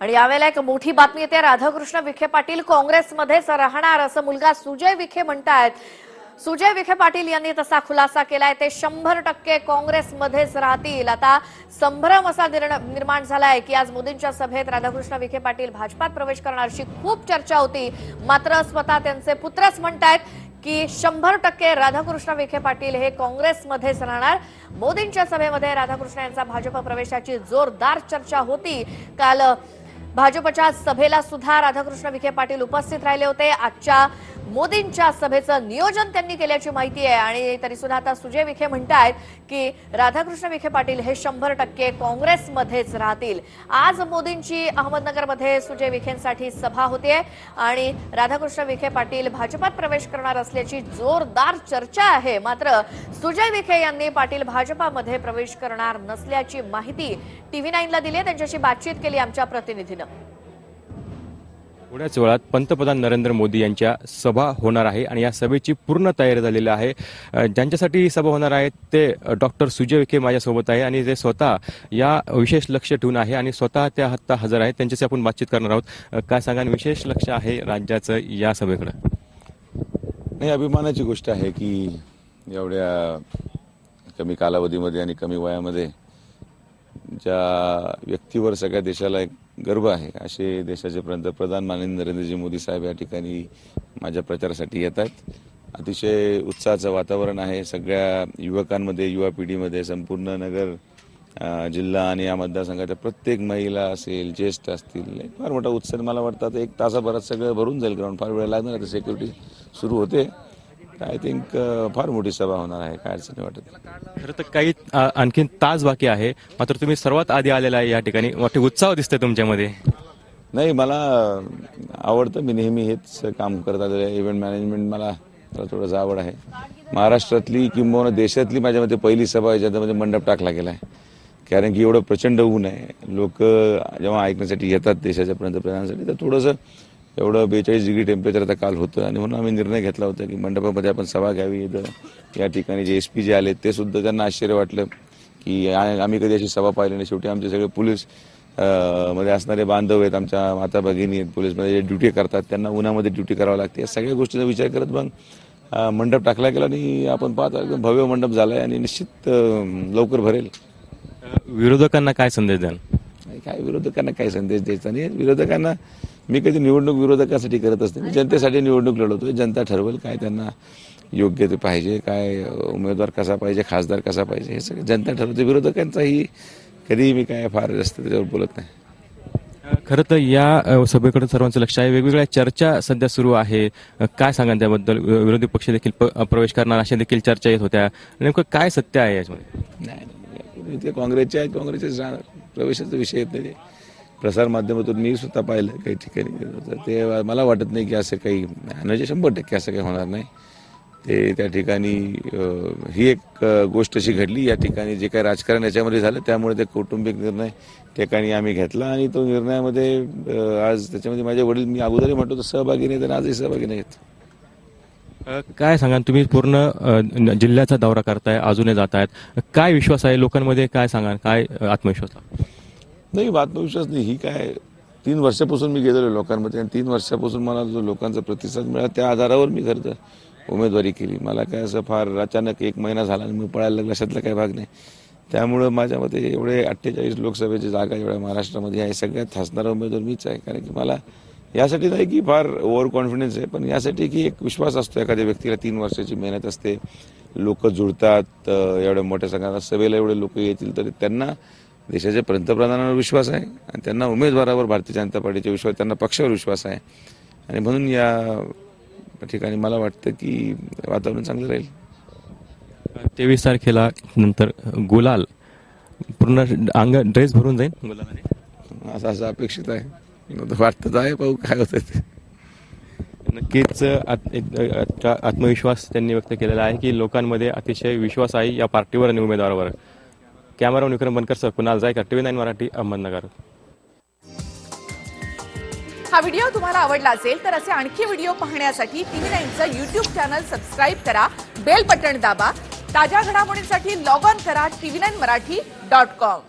आणि यावेळेला एक मोठी बातमी येते. राधाकृष्ण विखे पाटील काँग्रेसमध्येच राहणार असं मुलगा सुजय विखे म्हणतायत. सुजय विखे पाटील यांनी तसा खुलासा केलाय. ते शंभर टक्के काँग्रेसमध्येच राहतील. आता संभ्रम असा निर्ण- निर्माण झालाय की आज मोदींच्या सभेत राधाकृष्ण विखे पाटील भाजपात प्रवेश करणार अशी खूप चर्चा होती. मात्र स्वतः त्यांचे पुत्रच म्हणतायत की शंभर टक्के राधाकृष्ण विखे पाटील हे काँग्रेसमध्येच राहणार. मोदींच्या सभेमध्ये राधाकृष्ण यांचा भाजप प्रवेशाची जोरदार चर्चा होती. काल भाजपच्या सभेला सुद्धा राधाकृष्ण विखे पाटील उपस्थित राहिले होते. आजच्या मोदींच्या सभेचं नियोजन त्यांनी केल्याची माहिती आहे. आणि तरी सुद्धा आता सुजय विखे म्हणतायत की राधाकृष्ण विखे पाटील हे शंभर टक्के काँग्रेसमध्येच राहतील. आज मोदींची अहमदनगरमध्ये सुजय विखेंसाठी सभा होतीये. आणि राधाकृष्ण विखे पाटील भाजपात प्रवेश करणार असल्याची जोरदार चर्चा आहे. मात्र सुजय विखे यांनी पाटील भाजपामध्ये प्रवेश करणार नसल्याची माहिती टीव्ही नाईनला दिली त्यांच्याशी बातचीत केली आमच्या प्रतिनिधीनं. थोड्याच वेळात पंतप्रधान नरेंद्र मोदी यांच्या सभा होणार आहे आणि या सभेची पूर्ण तयारी झालेली आहे. ज्यांच्यासाठी ही सभा होणार आहे ते डॉक्टर सुजय विखे माझ्यासोबत आहे आणि ते स्वतः या विशेष लक्ष ठेवून आहे आणि स्वतः त्या हत्ता हजर आहेत. त्यांच्याशी आपण बातचीत करणार आहोत. काय सांगा विशेष लक्ष आहे राज्याचं या सभेकडं. नाही अभिमानाची गोष्ट आहे की एवढ्या कमी कालावधीमध्ये आणि कमी वयामध्ये ज्या व्यक्तीवर सगळ्या देशाला एक गर्व आहे असे देशाचे पंतप्रधान माननीय नरेंद्रजी मोदी साहेब या ठिकाणी माझ्या प्रचारासाठी येत आहेत. अतिशय उत्साहाचं वातावरण आहे. सगळ्या युवकांमध्ये युवा पिढीमध्ये संपूर्ण नगर जिल्हा आणि या मतदारसंघाच्या प्रत्येक महिला असेल ज्येष्ठ असतील फार मोठा उत्साह मला वाटतं एक तासाभरात सगळं भरून जाईल ग्राउंड फार वेळ लागणार आता सिक्युरिटी सुरू होते. आय थिंक फार मोठी सभा होणार आहे काय अडचण नाही वाटत. खरं तर काही अ, आणखीन तास बाकी आहे मात्र तुम्ही सर्वात आधी आलेला आहे या ठिकाणी. मोठे उत्साह दिसतोय तुमच्यामध्ये. नाही मला आवडतं मी नेहमी हेच काम करत आलेलं आहे. इव्हेंट मॅनेजमेंट मला मला थोडंसं आवड आहे. महाराष्ट्रातली किंबहुना देशातली माझ्या मते पहिली सभा आहे ज्याच्यामध्ये मंडप टाकला गेला आहे. कारण की एवढं प्रचंड ऊन आहे लोक जेव्हा ऐकण्यासाठी येतात देशाच्या पंतप्रधानांसाठी तर थोडंसं एवढं बेचाळीस डिग्री टेम्परेचर आता काल होतं. आणि म्हणून आम्ही निर्णय घेतला होता की मंडपामध्ये आपण सभा घ्यावी. या ठिकाणी जे एस पी जे आले ते सुद्धा त्यांना आश्चर्य वाटलं की आम्ही कधी अशी सभा पाहिली नाही. शेवटी आमचे सगळे पोलीसमध्ये असणारे बांधव आहेत आमच्या माता भगिनी आहेत पोलीसमध्ये जे ड्युटी करतात त्यांना उन्हामध्ये ड्युटी करावं लागते. या सगळ्या गोष्टींचा विचार करत मग मंडप टाकला गेला आणि आपण पाहतो एकदम भव्य मंडप झालाय आणि निश्चित लवकर भरेल. विरोधकांना काय संदेश द्याल? काय विरोधकांना काय संदेश द्यायचा नाही. विरोधकांना मी कधी निवडणूक विरोधकासाठी करत असते मी जनतेसाठी निवडणूक लढवतोय जनता ठरवेल काय त्यांना योग्य ते पाहिजे काय उमेदवार कसा पाहिजे खासदार कसा पाहिजे हे सगळं जनता ठरवते. विरोधकांचाही कधी मी काय फार जास्त त्याच्यावर बोलत नाही. खरं तर या अ, सभेकडे सर्वांचं लक्ष आहे. वेगवेगळ्या चर्चा सध्या सुरू आहे. काय सांगा त्याबद्दल? विरोधी पक्ष देखील प- प्रवेश करणार अशा देखील चर्चा येत होत्या. नेमकं काय सत्य आहे याच्यामध्ये? नाही नाही ते काँग्रेसचे आहेत काँग्रेसचे राहणार प्रवेशाचा विषय येत नाही. ते. प्रसार माध्यमातून मी स्वतः पाहिलं काही ठिकाणी. तर ते मला वाटत नाही की असं काही म्हणजे शंभर टक्के असं काही होणार नाही. ते त्या ठिकाणी ही एक गोष्ट अशी घडली. या ठिकाणी जे काही राजकारण याच्यामध्ये झालं त्यामुळे ते कौटुंबिक निर्णय ठिकाणी आम्ही घेतला आणि तो निर्णयामध्ये आज त्याच्यामध्ये माझे वडील मी अगोदरही म्हणतो तर सहभागी नाही तर आजही सहभागी नाहीत. काय सांगाल? तुम्ही पूर्ण जिल्ह्याचा दौरा करताय अजूनही जात आहेत काय विश्वास आहे? लोकांमध्ये काय सांगाल? काय आत्मविश्वास आहे? नाही आत्मविश्वास नाही. ही काय तीन वर्षापासून मी गेलेलो लोकांमध्ये आणि तीन वर्षापासून मला जो लोकांचा प्रतिसाद मिळाला त्या आधारावर मी खरं तर उमेदवारी केली. मला काय असं फार अचानक एक महिना झाला आणि मी पळायला लागला अशातला काही भाग नाही. त्यामुळं माझ्या मते एवढे अठ्ठेचाळीस लोकसभेची जागा एवढ्या महाराष्ट्रामध्ये आहे सगळ्यात हसणारा उमेदवार मीच आहे. कारण की मला यासाठी नाही की फार ओव्हर कॉन्फिडन्स आहे पण यासाठी की एक विश्वास असतो एखाद्या व्यक्तीला तीन वर्षाची मेहनत असते लोक जुळतात एवढ्या मोठ्या सगळ्यांना सभेला एवढे लोक येतील तरी त्यांना देशाच्या पंतप्रधानांवर विश्वास आहे आणि त्यांना उमेदवारावर भारतीय जनता पार्टीचा विश्वास त्यांना पक्षावर विश्वास आहे. आणि म्हणून या ठिकाणी मला वाटतं की वातावरण चांगलं राहील. तेवीस तारखेला नंतर गुलाल पूर्ण अंग ड्रेस भरून जाईल. गुलालाने. असं असं अपेक्षित आहे. आता वाटतं तर आहे पाहू काय होतं ते. नक्कीच आत्मविश्वास त्यांनी व्यक्त केलेला आहे की लोकांमध्ये अतिशय विश्वास आहे या पार्टीवर आणि उमेदवारावर. कॅमेरा विक्रम बनकरसह कुणाल जायकर टीव्ही नाईन मराठी अहमदनगर. हा व्हिडिओ तुम्हाला आवडला असेल तर असे आणखी व्हिडिओ पाहण्यासाठी टीव्ही नाईनचं युट्यूब चॅनल सबस्क्राईब करा बेल बटन दाबा ताज्या घडामोडींसाठी लॉग ऑन करा TV nine Marathi dot com